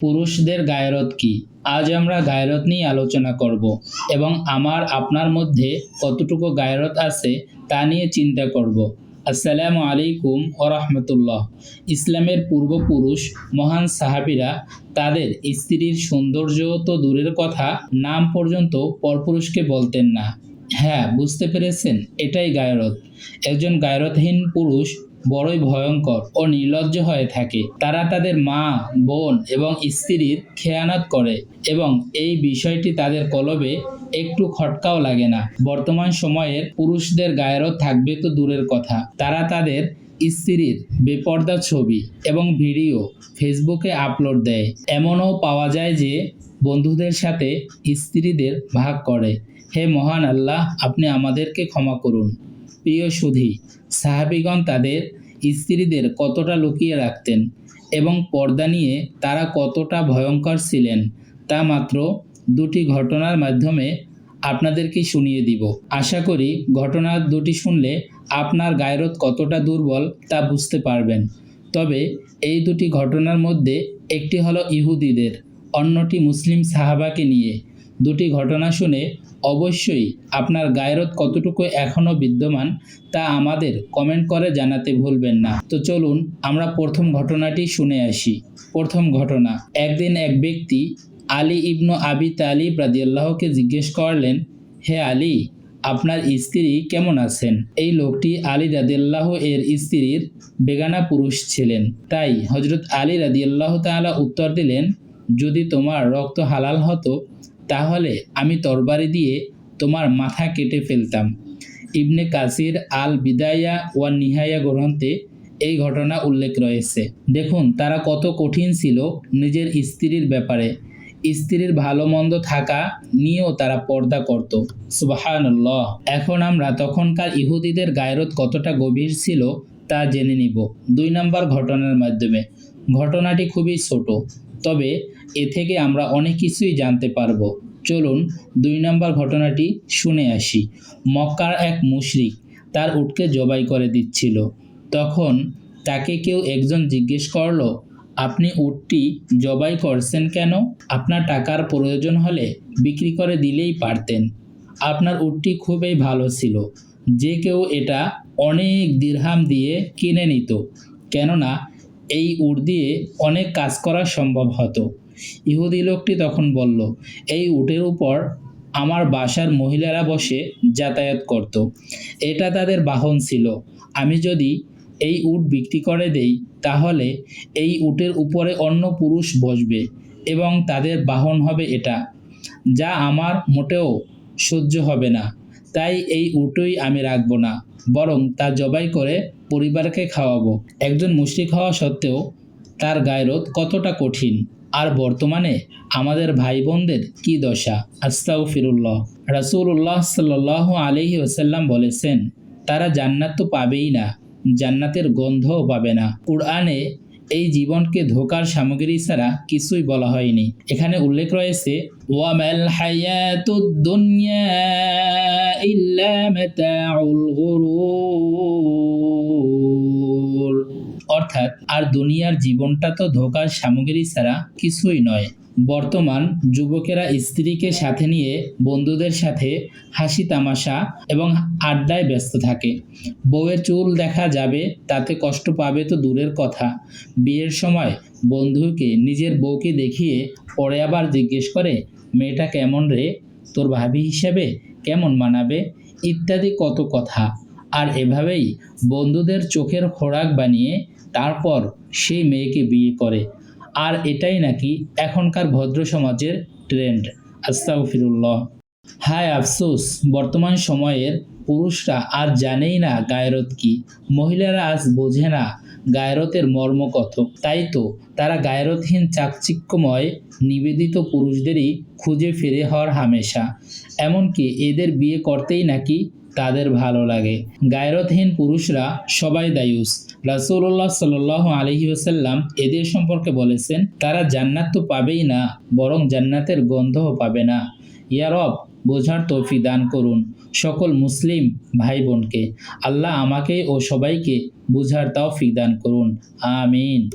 পুরুষদের গায়রত কি? আজ আমরা গায়রত নিয়ে আলোচনা করব এবং আমার, আপনার মধ্যে কতটুকু গায়রত আছে তা নিয়ে চিন্তা করব। আসসালামু আলাইকুম ও রহমতুল্লাহ। ইসলামের পূর্বপুরুষ, মহান সাহাবিরা তাদের স্ত্রীর সৌন্দর্য তো দূরের কথা, নাম পর্যন্ত পরপুরুষকে বলতেন না। হ্যাঁ বুঝতে পেরেছেন, এটাই গায়রত একজন গায়রতহীন পুরুষ বড়ই ভয়ঙ্কর ও নির্লজ্জ হয়ে থাকে। তারা তাদের মা, বোন এবং স্ত্রীর খেয়ানত করে এবং এই বিষয়টি তাদের কলবে একটু খটকাও লাগে না। বর্তমান সময়ের পুরুষদের গায়েরও থাকবে তো দূরের কথা। তারা তাদের স্ত্রীর বেপর্দা ছবি এবং ভিডিও ফেসবুকে আপলোড দেয়। এমনও পাওয়া যায় যে বন্ধুদের সাথে স্ত্রীদের ভাগ করে। হে মহান আল্লাহ, আপনি আমাদেরকে ক্ষমা করুন। প্রিয় সুধী, সাহাবিগণ তাদের স্ত্রীদের কতটা লুকিয়ে রাখতেন এবং পর্দা নিয়ে তারা কতটা ভয়ঙ্কর ছিলেন, তা মাত্র দুটি ঘটনার মাধ্যমে আপনাদেরকে শুনিয়ে দিব। আশা করি ঘটনা দুটি শুনলে আপনার গায়রত কতটা দুর্বল তা বুঝতে পারবেন। তবে এই দুটি ঘটনার মধ্যে একটি হলো ইহুদিদের, অন্যটি মুসলিম সাহাবাকে নিয়ে। দুটি ঘটনা শুনে অবশ্যই আপনার গায়রত কতটুকু এখনও বিদ্যমান তা আমাদের কমেন্ট করে জানাতে ভুলবেন না। তো চলুন আমরা প্রথম ঘটনাটি শুনে আসি। প্রথম ঘটনা, একদিন এক ব্যক্তি আলী ইবনু আবি তালিব রাদিয়াল্লাহকে জিজ্ঞেস করলেন, হে আলী, আপনার স্ত্রী কেমন আছেন? এই লোকটি আলী রাদিয়াল্লাহ এর স্ত্রীর বেগানা পুরুষ ছিলেন। তাই হজরত আলী রাদিয়াল্লাহ তাআলা উত্তর দিলেন, যদি তোমার রক্ত হালাল হতো তাহলে আমি তরবারি দিয়ে তোমার মাথা কেটে ফেলতাম। ইবনে কাসির আল বিদায়া ওয়ান নিহায়া গ্রন্থে এই ঘটনা উল্লেখ রয়েছে। দেখুন, তারা কত কঠিন ছিল নিজের স্ত্রীর ব্যাপারে। স্ত্রীর ভালো মন্দ থাকা নিয়েও তারা পর্দা করত। সুবাহান্লাহ এখন আমরা তখনকার ইহুদিদের গায়রত কতটা গভীর ছিল তা জেনে নিব। দুই নম্বর ঘটনার মাধ্যমে। ঘটনাটি খুবই ছোট, তবে এ থেকে আমরা অনেক কিছুই জানতে পারব। চলুন দুই নম্বর ঘটনাটি শুনে আসি। মক্কার এক মুশরিক তার উটকে জবাই করে দিচ্ছিল। তখন তাকে কেউ একজন জিজ্ঞেস করল, আপনি উটটি জবাই করছেন কেন? আপনার টাকার প্রয়োজন হলে বিক্রি করে দিলেই পারতেন। আপনার উটটি খুবই ভালো ছিল। যে কেউ এটা অনেক দিরহাম দিয়ে কিনে নিত। কেননা, এই উট দিয়ে অনেক কাজ করা সম্ভব হতো। ইহুদি লোকটি তখন বলল, এই উটের উপর আমার বাসার মহিলারা বসে যাতায়াত করত। এটা তাদের বাহন ছিল। আমি যদি এই উট বিক্রি করে দেই, তাহলে এই উটের উপরে অন্য পুরুষ বসবে এবং তাদের বাহন হবে এটা, যা আমার মোটেও সহ্য হবে না। তাই এই উটই আমি রাখব না, বরং তা জবাই করে পরিবারকে খাওয়াবো। একজন মুশরিক হওয়া সত্ত্বেও তার গায়রত কতটা কঠিন। আর বর্তমানে আমাদের ভাই বোনদের কি দশা? আস্তাউ ফিরুল্লাহ রাসুল্লাহ সাল্লাহ আলহি ওসাল্লাম বলেছেন, তারা জান্নাত তো পাবেই না, জান্নাতের গন্ধও পাবে না। কুরআনে এই জীবনকে ধোকার সামগ্রী ছাড়া কিছুই বলা হয়নি। এখানে উল্লেখ রয়েছে, ওয়ামাল হায়াতুদ ইল্লা অর্থাৎ আর দুনিয়ার জীবনটা তো ধোকার সামগ্রী ছাড়া কিছুই নয়। বর্তমান যুবকেরা স্ত্রীকে সাথে নিয়ে বন্ধুদের সাথে হাসি তামাশা এবং আড্ডায় ব্যস্ত থাকে। বউয়ের চুল দেখা যাবে, তাতে কষ্ট পাবে তো দূরের কথা। বিয়ের সময় বন্ধুকে, নিজের বউকে দেখিয়ে পরে আবার জিজ্ঞেস করে, মেয়েটা কেমন রে? তোর ভাবি হিসেবে কেমন মানাবে? ইত্যাদি কত কথা। আর এভাবেই বন্ধুদের চোখের খোরাক বানিয়ে তারপর সেই মেয়েকে বিয়ে করে। আর এটাই নাকি এখনকার ভদ্র সমাজের ট্রেন্ড আস্তাগফিরুল্লাহ। হায় আফসোস, বর্তমান সময়ের পুরুষরা আর জানেই না গায়রত কি। মহিলারা আজ বোঝে না গায়রতের মর্ম কত। তাই তো তারা গায়রতহীন চাকচিক্যময়, নিবেদিত পুরুষদেরই খুঁজে ফিরে হওয়ার হামেশা। এমনকি এদের বিয়ে করতেই নাকি তাদের ভালো লাগে। গায়রতহীন পুরুষরা সবাই দায়ুস। রাসুল্লাহ সাল আলহি ওসাল্লাম এদের সম্পর্কে বলেছেন, তারা জান্নাত তো পাবেই না, বরং জান্নাতের গন্ধও পাবে না। ইয়ারব বোঝার তৌফি দান করুন সকল মুসলিম ভাই বোনকে আল্লাহ আমাকে ও সবাইকে বুঝার তৌফিক দান করুন। আমিন।